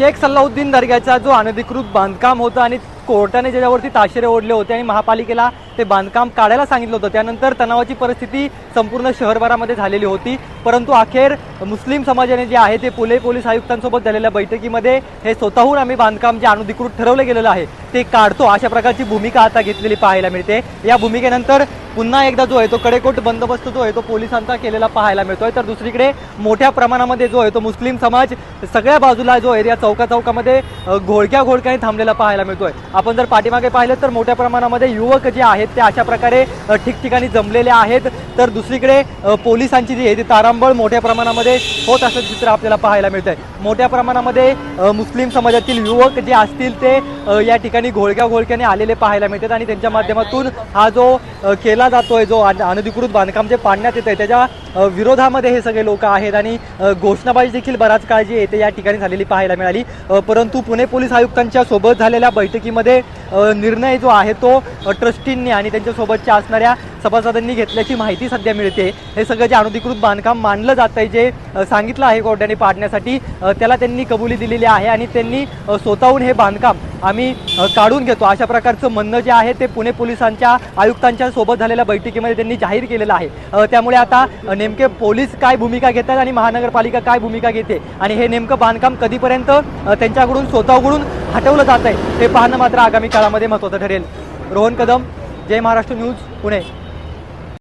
शेख सल्लाउद्दीन दर्ग्याचा जो अनधिकृत बांधकाम होतं आणि कोर्टाने ज्याच्यावरती ताशेरे ओढले होते आणि महापालिकेला ते बांधकाम काढायला सांगितलं होतं. त्यानंतर तणावाची परिस्थिती संपूर्ण शहरभरामध्ये झालेली होती. परंतु अखेर मुस्लिम समाजाने जे आहे ते पुणे पोलीस आयुक्तांसोबत झालेल्या बैठकीमध्ये हे स्वतःहून आम्ही बांधकाम जे अनधिकृत ठरवलं गेलेलं आहे ते काढतो. अशा प्रकारची भूमिका आता घेतलेली पाहायला मिळते. या भूमिकेनंतर पुन्हा एकदा जो आहे तो कडेकोट बंदोबस्त जो आहे तो पोलिसांचा केलेला पाहायला मिळतोय. तर दुसरीकडे मोठ्या प्रमाणामध्ये जो आहे तो मुस्लिम समाज सगळ्या बाजूला जो आहे या चौका चौकामध्ये घोळक्या घोळक्याने थांबलेला पाहायला मिळतोय. आपण जर पाठीमागे पाहिलं तर मोठ्या प्रमाणामध्ये युवक जे आहेत ते अशा प्रकारे ठिकठिकाणी जमलेले आहेत. तर दुसरीकडे पोलिसांची जी आहे ती तारांबळ मोठ्या प्रमाणामध्ये होत असं चित्र आपल्याला पाहायला मिळतंय. मोठ्या प्रमाणामध्ये मुस्लिम समाजातील युवक जे असतील ते या ठिकाणी घोळक्या घोळक्याने आलेले पाहायला मिळतात आणि त्यांच्या माध्यमातून हा जो केला जातोय जो अनधिकृत बांधकाम जे पाडण्यात येत आहे त्याच्या विरोधामध्ये हे सगळे लोक आहेत आणि घोषणाबाजी देखील बराच काळ जी येते या ठिकाणी झालेली पाहायला मिळाली. परंतु पुणे पोलीस आयुक्तांच्या सोबत झालेल्या बैठकीमध्ये निर्णय जो आहे तो ट्रस्टींनी आणि त्यांच्यासोबतच्या असणाऱ्या सभासदांनी घेतल्याची माहिती सध्या मिळते. हे सगळं जे अनधिकृत बांधकाम मानलं जात आहे जे सांगितलं आहे कोर्टाने पाडण्यासाठी त्याला त्यांनी कबुली दिलेली आहे आणि त्यांनी स्वतःहून हे बांधकाम आम्ही काढून घेतो. अशा प्रकारचं म्हणणं जे आहे ते पुणे पोलिसांच्या आयुक्तांच्या सोबत झालेल्या बैठकीमध्ये त्यांनी जाहीर केलेलं आहे. त्यामुळे आता नेमके पोलीस काय भूमिका घेतात आणि महानगरपालिका काय भूमिका घेते आणि हे नेमकं बांधकाम कधीपर्यंत त्यांच्याकडून स्वतःकडून हटवलं जात आहे ते पाहणं मात्र आगामी काळामध्ये महत्त्वाचं ठरेल. रोहन कदम जय महाराष्ट्र न्यूज पुणे.